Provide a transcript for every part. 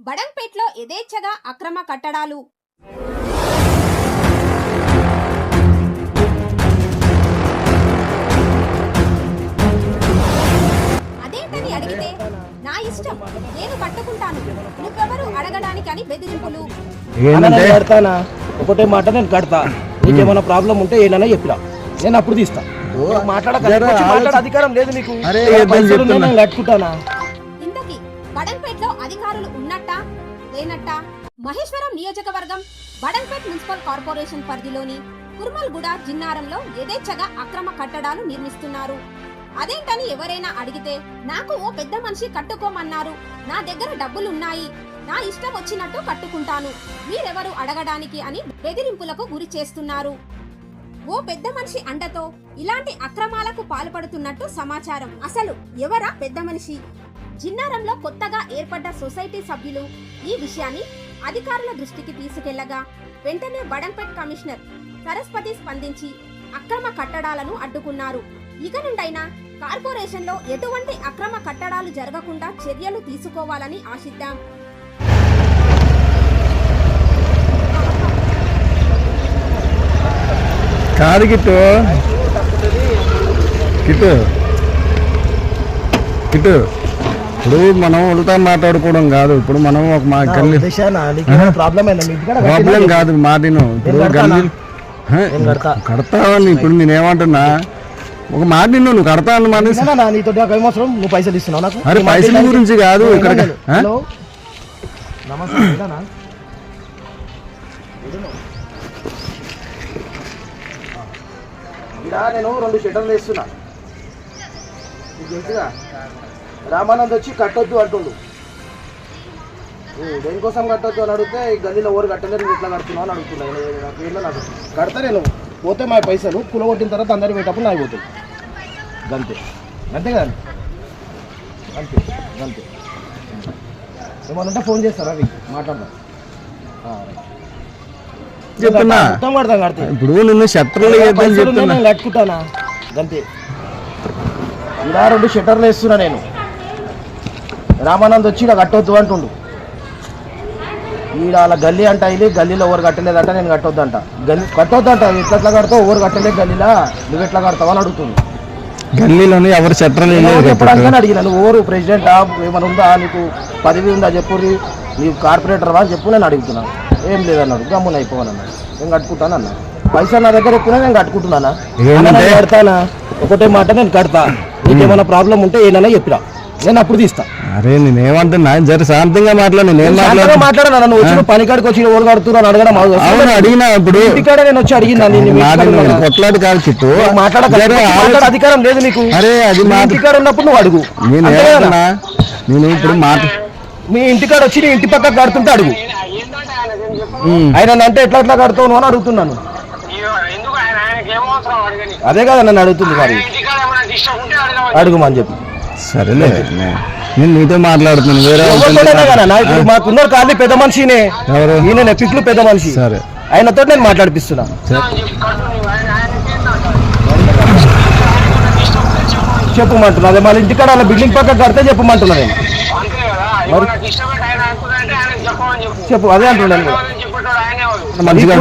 బడంపేట్లో యథేచ్ఛగా అక్రమ కట్టడాలు. అదేంటని అడిగితే నా ఇష్టం నేను కట్టుకుంటాను నువ్వెవరు అడగడానికి అని బెదిరింపులు కడతానా? ఒకటే మాట నేను కడతా. నీకేమైనా ప్రాబ్లం ఉంటే ఏనైనా చెప్పిరా నేను అప్పుడు తీస్తా. మాట్లాడక అధికారం లేదు నీకు. కట్టుకుంటానా? ఇంతకీ అధికారులు ఉన్నట్టా? లేనట్టా? మహేశ్వరం నియోజకవర్గం బడన్పేట్ మున్సిపల్ కార్పొరేషన్ పరిధిలోని కుర్మల్గూడ జిన్నారంలో యథేచ్ఛగా అక్రమ కట్టడాలు నిర్మిస్తున్నారు. అదేంటని ఎవరైనా అడిగితే నాకు ఓ పెద్ద మనిషి కట్టుకోమన్నారు. నా దగ్గర డబ్బులున్నాయి. నా ఇష్టం వచ్చినట్టు కట్టుకుంటాను. మీరెవరు అడగడానికి? అని బెదిరింపులకు గురి చేస్తున్నారు. ఓ పెద్ద మనిషి అండతో ఇలాంటి అక్రమాలకు పాల్పడుతున్నట్టు సమాచారం. అసలు ఎవరా పెద్ద మనిషి? జిన్నారంలో కొత్తగా ఏర్పడ్డ సొసైటీ సభ్యులు ఈ విషయాన్ని అధికారుల దృష్టికి తీసుకెళ్ళగా వెంటనే బడంపేట్ కమిషనర్ సరస్వతి స్పందించి అక్రమ కట్టడాలను అడ్డుకున్నారు. ఇక నుండైనా కార్పొరేషన్లో ఎటువంటి అక్రమ కట్టడాలు జరగకుండా చర్యలు తీసుకోవాలని ఆశిద్దాం. కాదు కిట్టు. కిట్టు. కిట్టు. ఇప్పుడు మనం ఉల్టా మాట్లాడుకోవడం కాదు. ఇప్పుడు మనం ఒక మా గల్లీ ప్రాబ్లం కాదు మాటిను ఇప్పుడు నేను కడతానా? గల్లీ. కడతావని ఇప్పుడు నేనేమంటున్నా ఒక మాట నిన్ను నువ్వు కడతా అన్నమాట నేనా నా నీతో నాకు ఏమవసరం నువ్వు పైసలు ఇస్తున్నావు నాకు? అరే, పైసల గురించి కాదు, ఇక్కడ- నేను రెండు షటర్లు వేస్తున్నా. రామానంద్ వచ్చి కట్టొద్దు అంటుండు. దేనికోసం కట్టొద్దు అని అడిగితే ఈ గల్లీలో ఎవరు కట్టలేదు నువ్వు ఇట్లా కడుతున్నావు అని అడుగుతున్నా. నేను- నాకు ఏందో నాకు కడతా నేను. పోతే మా పైసలు కులగొట్టిన తర్వాత అందరు పెట్టప్పుడు నాకు పోతాయి. గంతే. అంతే కదా? అంతే అంతే ఏమన్నా ఉంటే ఫోన్ చేస్తారా అవి మాట్లాడదాం. చెప్తున్నా. ఇప్పుడు నిన్ను షట్టర్లు చెప్తున్నా. కట్టుకుంటానా అంతే ఇలా రెండు షట్టర్లు వేస్తున్నా నేను. రామానంద్ వచ్చి ఇలా కట్టొద్దు అంటుండు. ఈడ అలా గల్లీ అంట ఇది గల్లీలో ఎవరు కట్టలేదంట నేను కట్టొద్దు అంట గల్లీ కట్టొద్దు అంట ఎట్లా కడతావు ఎవరు కట్టలేదు గల్లీలా? నువ్వు ఎట్లా కడతావు అని అడుగుతుంది గల్లీలోని ఎవరు వేయలేదు చెప్పడానికి అడిగిన నువ్వు ఎవరు ప్రెసిడెంట్ ఏమైనా ఉందా నీకు పదవి ఉందా చెప్పు నీకు కార్పొరేటర్ వా చెప్పు నేను అడుగుతున్నాను ఏం లేదన్నాడు గమ్మున అయిపోవాను అన్నాడు నేను కట్టుకుంటాను అన్నా? పైసలు నా దగ్గర ఎక్కువ నేను కట్టుకుంటున్నానా? కడతానా? ఒకటే మాట నేను కడతా. నీకేమైనా ప్రాబ్లం ఉంటే ఏనైనా చెప్పిరా. నేను అప్పుడు తీస్తా. అరే నేనేమంటున్నా? జర శాంతంగా మాట్లాడు నేను శాంతంగా మాట్లాడు మాట్లాడనా నువ్వు వచ్చిన పని కాడికి వచ్చి ఎవరు కడుతున్నారు అని అడగడం అవును. అడిగినా ఇప్పుడు ఇంటికాడ నేను వచ్చి అడిగిందా నేను. కొట్లాడు కాదు చిట్టు మాట్లాడక వచ్చి అధికారం లేదు నీకు. అరే అది మీ మాట ఇంటికాడ ఉన్నప్పుడు నువ్వు అడుగు. నేను నేను ఇప్పుడు మాట మీ ఇంటికాడ వచ్చి నీ ఇంటి పక్కకు కడుతుంటే అడుగు. ఆయన అంటే ఎట్లా ఎట్లా కడతావు నువ్వు అని అడుగుతున్నాను అదే కదా నన్ను అడుగుతుంది మరి. అడుగుమని చెప్పి. సరేలే. నేను నీతో మాట్లాడుతున్నాను వేరే మాకున్నారు కాదు పెద్ద మనిషినే. ఈయన పిట్లు పెద్ద మనిషి. సరే. ఆయనతో నేను మాట్లాడిపిస్తున్నా. చెప్పమంటున్నా అదే మన ఇంటికాడ అలా బిల్డింగ్ పక్క కడితే చెప్పమంటున్నా నేను. చెప్పు అదే అంటున్నాను నేను.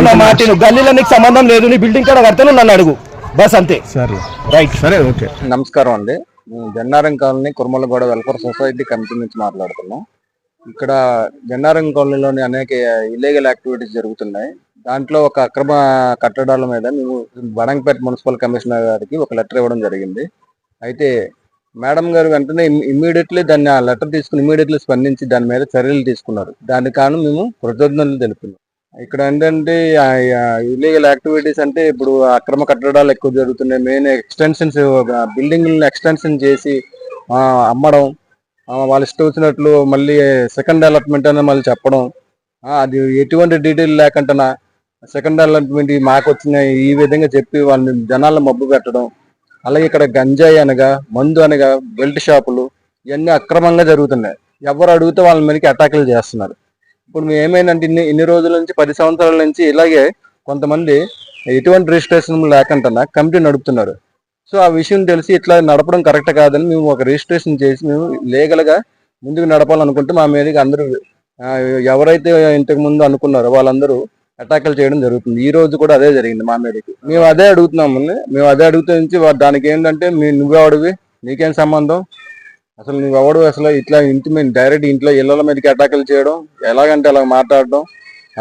నా. మాట. గల్లీలో నీకు సంబంధం లేదు నీ బిల్డింగ్ కాడ కడితే నన్ను అడుగు. బస్ అంతే. సరే. రైట్. సరే ఓకే. నమస్కారం అండి. Jannaram colony Kurmalaguda welfare society committee నుంచి మాట్లాడుతున్నాం. ఇక్కడ జన్నారం కాలనీలోని అనేక ఇల్లీగల్ యాక్టివిటీస్ జరుగుతున్నాయి. దాంట్లో ఒక అక్రమ కట్టడాల మీద మేము బడంగపేట మున్సిపల్ కమిషనర్ గారికి ఒక లెటర్ ఇవ్వడం జరిగింది. అయితే మేడం గారు వెంటనే ఇమ్మీడియట్లీ దాన్ని ఆ లెటర్ తీసుకుని ఇమ్మీడియట్లీ స్పందించి దాని మీద చర్యలు తీసుకున్నారు. దానికి కాను మేము కృతజ్ఞతలు తెలుపుతున్నాం. ఇక్కడ ఏంటంటే ఇల్లీగల్ యాక్టివిటీస్ అంటే ఇప్పుడు అక్రమ కట్టడాలు ఎక్కువ జరుగుతున్నాయి. మెయిన్ ఎక్స్టెన్షన్స్ బిల్డింగ్ ఎక్స్టెన్షన్ చేసి అమ్మడం వాళ్ళు ఇష్టం వచ్చినట్లు మళ్ళీ సెకండ్ డెవలప్మెంట్ అని మళ్ళీ చెప్పడం. అది ఎటువంటి డీటెయిల్ లేకుండా సెకండ్ డెవలప్మెంట్ మాకు వచ్చిన ఈ విధంగా చెప్పి వాళ్ళని జనాలను మబ్బు పెట్టడం. అలాగే ఇక్కడ గంజాయి అనగా మందు అనగా బెల్ట్ షాపులు ఇవన్నీ అక్రమంగా జరుగుతున్నాయి. ఎవరు అడిగితే వాళ్ళ మీదకి అటాకులు చేస్తున్నారు. ఇప్పుడు మేము ఏమైందంటే ఇన్ని ఇన్ని రోజుల నుంచి పది సంవత్సరాల నుంచి ఇలాగే కొంతమంది ఎటువంటి రిజిస్ట్రేషన్ లేకుండా కమిటీ నడుపుతున్నారు. సో ఆ విషయం తెలిసి ఇట్లా నడపడం కరెక్ట్ కాదని మేము ఒక రిజిస్ట్రేషన్ చేసి మేము లీగల్గా ముందుకు నడపాలనుకుంటే మా మీదకి అందరూ ఎవరైతే ఇంతకు ముందు అనుకున్నారో వాళ్ళందరూ అటాకులు చేయడం జరుగుతుంది. ఈ రోజు కూడా అదే జరిగింది మా మీదకి. మేము అదే అడుగుతున్నాము మేము అదే అడుగుతూ నుంచి వా- దానికి ఏంటంటే మీ నువ్వెవడివి నీకేం సంబంధం? అసలు నువ్వెవడు అసలు ఇట్లా ఇంటి మీద డైరెక్ట్ ఇంట్లో ఇళ్ళ మీదకి అటాకులు చేయడం? ఎలాగంటే అలా మాట్లాడడం?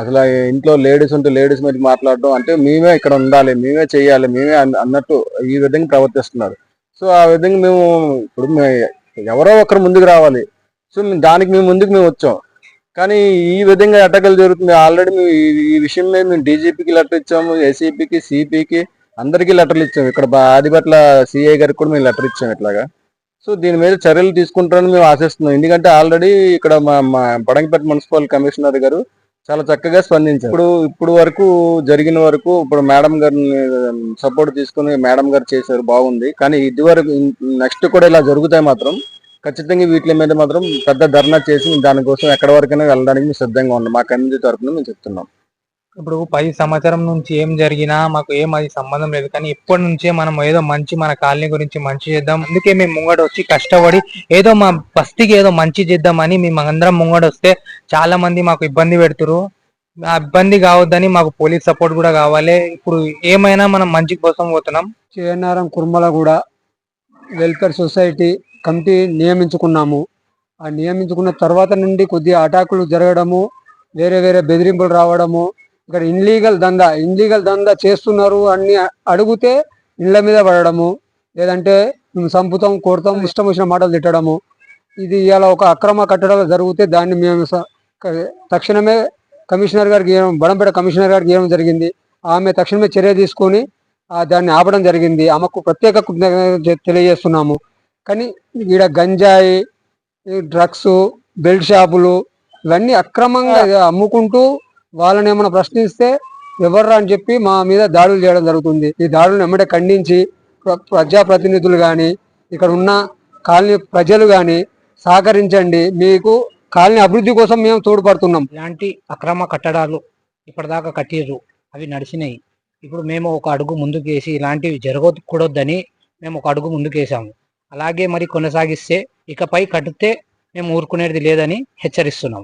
అసలు ఇంట్లో లేడీస్ ఉంటే లేడీస్ మీద మాట్లాడడం? అంటే మేమే ఇక్కడ ఉండాలి మేమే చేయాలి మేమే అన్నట్టు ఈ విధంగా ప్రవర్తిస్తున్నారు. సో ఆ విధంగా మేము ఇప్పుడు ఎవరో ఒకరు ముందుకు రావాలి. సో మేము దానికి మేము ముందుకు మేము వచ్చాం. కానీ ఈ విధంగా అటకలు జరుగుతుంది ఆల్రెడీ మేము ఈ- విషయం మీద మేము డీజీపీకి లెటర్ ఇచ్చాము ఏసీపీకి సిపికి అందరికీ లెటర్లు ఇచ్చాము. ఇక్కడ ఆదిపట్ల సిఐ గారికి కూడా మేము లెటర్ ఇచ్చాము ఇట్లాగా. సో దీని మీద చర్యలు తీసుకుంటారని మేము ఆశిస్తున్నాం. ఎందుకంటే ఆల్రెడీ ఇక్కడ మా మా మున్సిపల్ కమిషనర్ గారు చాలా చక్కగా స్పందించారు. ఇప్పుడు ఇప్పుడు వరకు జరిగిన వరకు ఇప్పుడు మేడం గారిని సపోర్ట్ తీసుకుని మేడం గారు చేశారు బాగుంది. కానీ ఇది వరకు నెక్స్ట్ కూడా ఇలా జరుగుతాయి మాత్రం ఖచ్చితంగా వీటి మీద మాత్రం పెద్ద ధర్నా చేసి దానికోసం ఎక్కడి వరకైనా వెళ్ళడానికి మేము సిద్ధంగా ఉన్నాం. మా కమిటీ తరఫున మేము చెప్తున్నాం. ఇప్పుడు పది సంవత్సరం నుంచి ఏం జరిగినా మాకు ఏం అది సంబంధం లేదు. కానీ ఇప్పటి నుంచే మనం ఏదో మంచి మన కాలనీ గురించి మంచి చేద్దాం. అందుకే మేము ముంగడ వచ్చి కష్టపడి ఏదో మా బస్తీకి ఏదో మంచి చేద్దామని మేము అందరం ముంగడ వస్తే చాలా మంది మాకు ఇబ్బంది పెడుతురు ఆ ఇబ్బంది కావద్దని మాకు పోలీస్ సపోర్ట్ కూడా కావాలి. ఇప్పుడు ఏమైనా మనం మంచి కోసం పోతున్నాం. Chenaram Kurmalaguda welfare society committee నియమించుకున్నాము. ఆ నియమించుకున్న తర్వాత నుండి కొద్దిగా అటాకులు జరగడము వేరే వేరే బెదిరింపులు రావడము ఇక్కడ ఇన్లీగల్ దందా ఇన్లీగల్ దందా చేస్తున్నారు అన్ని అడిగితే ఇళ్ళ మీద పడడము లేదంటే మేము చంపుతాం కొడతాం ఇష్టం వచ్చిన మాటలు తిట్టడము. ఇది ఇలా ఒక అక్రమ కట్టడాలు జరిగితే దాన్ని మేము తక్షణమే కమిషనర్ గారికి బడంపేట కమిషనర్ గారికి ఇవ్వడం జరిగింది? ఆమె తక్షణమే చర్య తీసుకొని దాన్ని ఆపడం జరిగింది. ఆమెకు ప్రత్యేక తెలియజేస్తున్నాము. కానీ ఈడ గంజాయి డ్రగ్స్ బెల్ట్ షాపులు ఇవన్నీ అక్రమంగా అమ్ముకుంటూ వాళ్ళని ఏమైనా ప్రశ్నిస్తే ఎవర్రా అని చెప్పి మా మీద దాడులు చేయడం జరుగుతుంది. ఈ దాడులను ఎమ్మటే ఖండించి ప్ర- ప్రజాప్రతినిధులు కానీ ఇక్కడ ఉన్న కాలనీ ప్రజలు కానీ సహకరించండి. మీకు కాలనీ అభివృద్ధి కోసం మేము తోడ్పడుతున్నాం. ఇలాంటి అక్రమ కట్టడాలు ఇప్పటిదాకా కట్టిర్రు. అవి నడిచినాయి. ఇప్పుడు మేము ఒక అడుగు ముందుకు వేసి ఇలాంటివి జరగకూడదని మేము ఒక అడుగు ముందుకు వేసాము అలాగే మరి కొనసాగిస్తే ఇకపై కట్టితే మేము ఊరుకునేది లేదని హెచ్చరిస్తున్నాం.